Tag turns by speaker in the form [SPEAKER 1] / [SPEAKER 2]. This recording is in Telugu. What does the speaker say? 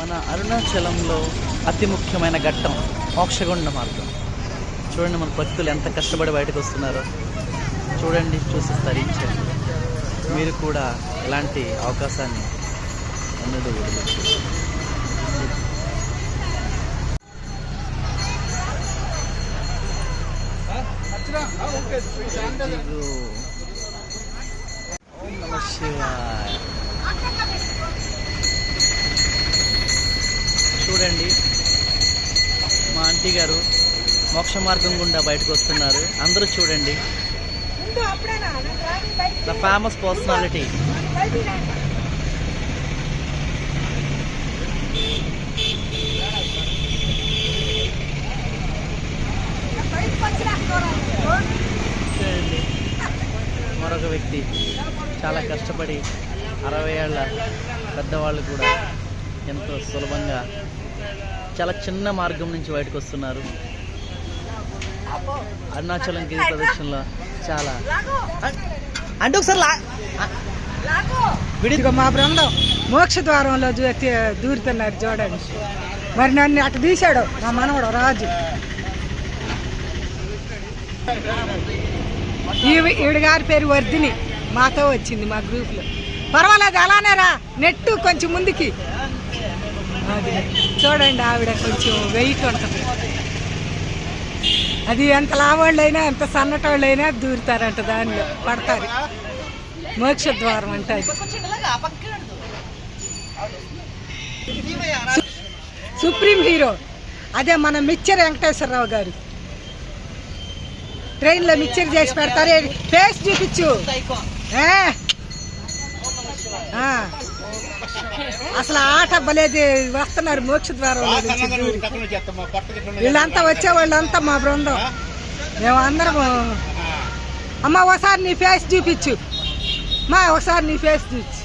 [SPEAKER 1] మన అరుణాచలంలో అతి ముఖ్యమైన ఘట్టం మోక్షగుండ మార్గం. చూడండి మన భక్తులు ఎంత కష్టపడి బయటకు వస్తున్నారో. చూడండి చూసిస్తారు ఇచ్చారు మీరు కూడా ఇలాంటి అవకాశాన్ని ఎన్నడూ వదిలేదు ఓం నమ శివాయ. చూడండి. మా ఆంటీ గారు మోక్ష మార్గం గుండా బయటకు వస్తున్నారు. అందరూ చూడండి. ద ఫేమస్ పర్సనాలిటీ మరొక వ్యక్తి చాలా కష్టపడి అరవై ఏళ్ళ పెద్దవాళ్ళు కూడా ఎంతో సులభంగా చాలా చిన్న మార్గం నుంచి బయటకు వస్తున్నారు. అరుణాచలం గిరి ప్రదక్షిణలో చాలా. అంటే ఒకసారి
[SPEAKER 2] విడిగా మా బృందం మోక్ష ద్వారంలో దూరుతున్నారు చూడండి. మరి నన్ను అటు తీశాడు మా మనవడు రాజు. ఈవి- ఈవిడ గారి పేరు వర్ధిని. మాతో వచ్చింది మా గ్రూప్లో. పర్వాలేదు అలానే రా నెట్టు కొంచెం ముందుకి. అది. చూడండి ఆవిడ కొంచెం వెయిట్ ఉంటుంది. అది ఎంత లావాళ్ళైనా ఎంత సన్నటోళ్ళైనా దూరుతారంట దానిలో పడతారు. మోక్షద్వారం అంటారు అంటే సుప్రీం హీరో. అదే మన మిచ్చర్ వెంకటేశ్వరరావు గారు. ట్రైన్లో మిక్చర్ చేసి పెడతారు. ఫేస్ చూపించు. ఏ? అసలు ఆట భలేది వస్తున్నారు మోక్ష ద్వారం. వీళ్ళంతా వచ్చే వాళ్ళంతా మా బృందం. మేము అందరం అమ్మ ఒకసారి నీ ఫేస్ చూపించు. మా ఒకసారి నీ ఫేస్ చూపించు.